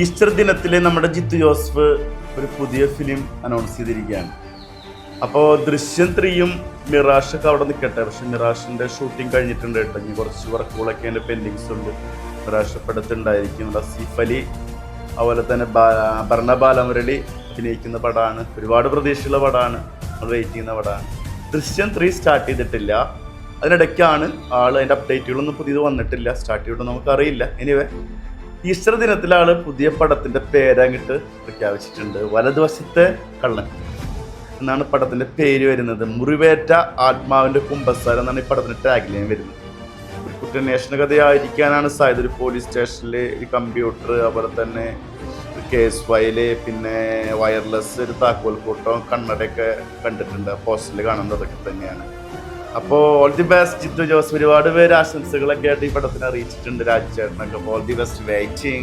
Easter ദിനത്തിൽ നമ്മുടെ Jithu Joseph ഒരു പുതിയ ഫിലിം അനൗൺസ് ചെയ്തിരിക്കുകയാണ്. അപ്പോൾ ദൃശ്യം ത്രീയും മിറാഷൊക്കെ അവിടെ നിൽക്കട്ടെ. പക്ഷെ മിറാഷിന്റെ ഷൂട്ടിംഗ് കഴിഞ്ഞിട്ടുണ്ട് കേട്ടോ. ഇനി കുറച്ച് വർക്കുകളൊക്കെ അതിന്റെ പെൻഡിങ്സ് ഉണ്ട്. മിറാഷ് പടത്തുണ്ടായിരിക്കും റസീഫ് അലി അതുപോലെ തന്നെ ഭരണ ബാലമുരളി അഭിനയിക്കുന്ന പടമാണ്. ഒരുപാട് പ്രതീക്ഷയുള്ള പടമാണ്. വെയിറ്റ് ചെയ്യുന്ന പടമാണ്. ദൃശ്യം ത്രീ സ്റ്റാർട്ട് ചെയ്തിട്ടില്ല. അതിനിടയ്ക്കാണ് ആൾ അതിന്റെ അപ്ഡേറ്റുകളൊന്നും പുതിയത് വന്നിട്ടില്ല. സ്റ്റാർട്ട് ചെയ്തിട്ട് നമുക്കറിയില്ല. എനിവേ ഈസ്റ്റർ ദിനത്തിലാണ് പുതിയ പടത്തിന്റെ പേരങ്ങിട്ട് പ്രഖ്യാപിച്ചിട്ടുണ്ട്. വലതുവശത്തെ കള്ളൻ എന്നാണ് പടത്തിന്റെ പേര് വരുന്നത്. മുറിവേറ്റ ആത്മാവിന്റെ കുമ്പസാരം എന്നാണ് ഈ പടത്തിന്റെ ടാഗ് ലൈൻ വരുന്നത്. ഒരു കുറ്റാന്വേഷണ കഥയായിരിക്കാനാണ് സാധ്യത ഒരു പോലീസ് സ്റ്റേഷനിൽ ഒരു കമ്പ്യൂട്ടർ അതുപോലെ തന്നെ കേസ് ഫയൽ പിന്നെ വയർലെസ് ഒരു താക്കോൽ കൂട്ടം കണ്ണടയൊക്കെ കണ്ടിട്ടുണ്ട്. പോസ്റ്റിൽ കാണുന്നത് അതൊക്കെ തന്നെയാണ്. അപ്പോൾ all the best Jithu Jose. ഒരുപാട് പേര് ആശംസകളൊക്കെ ആയിട്ട് ഈ പടത്തിന് അറിയിച്ചിട്ടുണ്ട് രാജുചേട്ടനൊക്കെ ഓൾ ദി ബെസ്റ്റ് വെയിറ്റിംഗ്